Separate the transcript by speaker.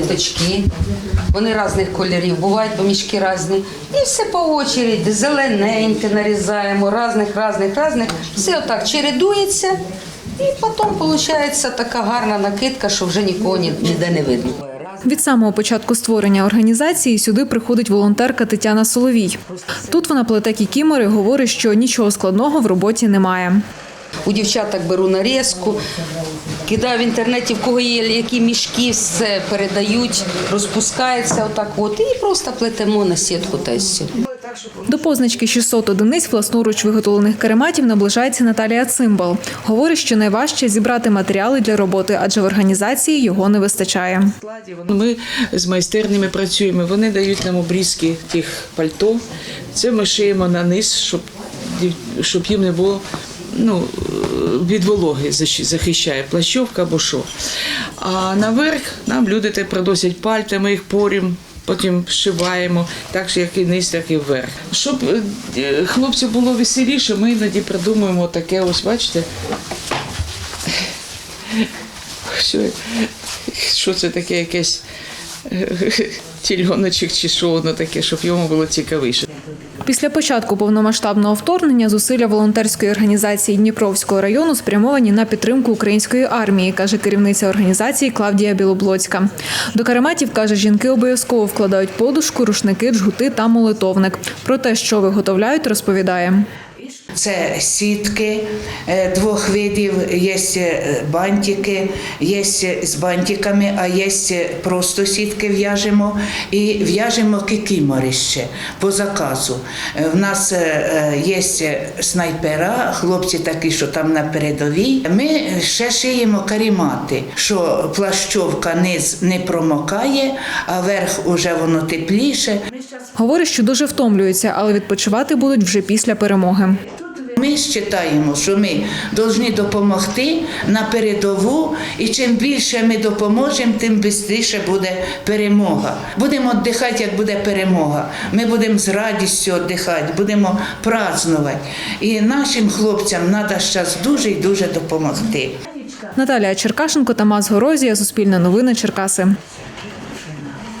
Speaker 1: ниточки. Вони різних кольорів, бувають помішки різні. І все по очереді, зелененьке нарізаємо, різних, різних, різних. Все отак чередується. І потім виходить така гарна накидка, що вже нікого ні- ніде не видно.
Speaker 2: Від самого початку створення організації сюди приходить волонтерка Тетяна Соловій. Тут вона плете кікімори, говорить, що нічого складного в роботі немає.
Speaker 1: У дівчаток беру нарізку, кидаю в інтернеті, в кого є які мішки, все передають, розпускається отак от, і просто плетемо на сітку та все.
Speaker 2: До позначки 600 одиниць власноруч виготовлених карематів наближається Наталія Цимбал. Говорить, що найважче зібрати матеріали для роботи, адже в організації його не вистачає.
Speaker 3: Ми з майстернями працюємо. Вони дають нам обрізки тих пальто. Це ми шиємо на низ, щоб, дів- щоб їм не було ну, від вологи захищає плащовка або що. А наверх нам люди те приносять пальта, ми їх порім. Потім зшиваємо, так що як і низ, так і вверх. Щоб е, хлопцю було веселіше, ми іноді придумуємо таке, ось бачите, що, що це таке якесь тільоночок чи що воно таке, щоб йому було цікавіше.
Speaker 2: Після початку повномасштабного вторгнення зусилля волонтерської організації Дніпровського району спрямовані на підтримку української армії, каже керівниця організації Клавдія Білоблоцька. До карематів каже, жінки обов'язково вкладають подушку, рушники, джгути та молитовник. Про те, що виготовляють, розповідає.
Speaker 4: Це сітки е, двох видів, є е, бантики, є з бантиками, а є просто сітки в'яжемо і в'яжемо кикімори ще по заказу. Е, В нас е, є снайпера, хлопці такі, що там на передовій. Ми ще шиємо карімати, що плащовка низ не промокає, а верх уже воно тепліше.
Speaker 2: Говорить, що дуже втомлюються, але відпочивати будуть вже після перемоги.
Speaker 4: Ми вважаємо, що ми повинні допомогти на передову, і чим більше ми допоможемо, тим швидше буде перемога. Будемо віддихати, як буде перемога. Ми будемо з радістю віддихати, будемо празднувати. І нашим хлопцям треба зараз дуже і дуже допомогти.
Speaker 2: Наталія Черкашенко, Тамас Горозія, Суспільне новини, Черкаси.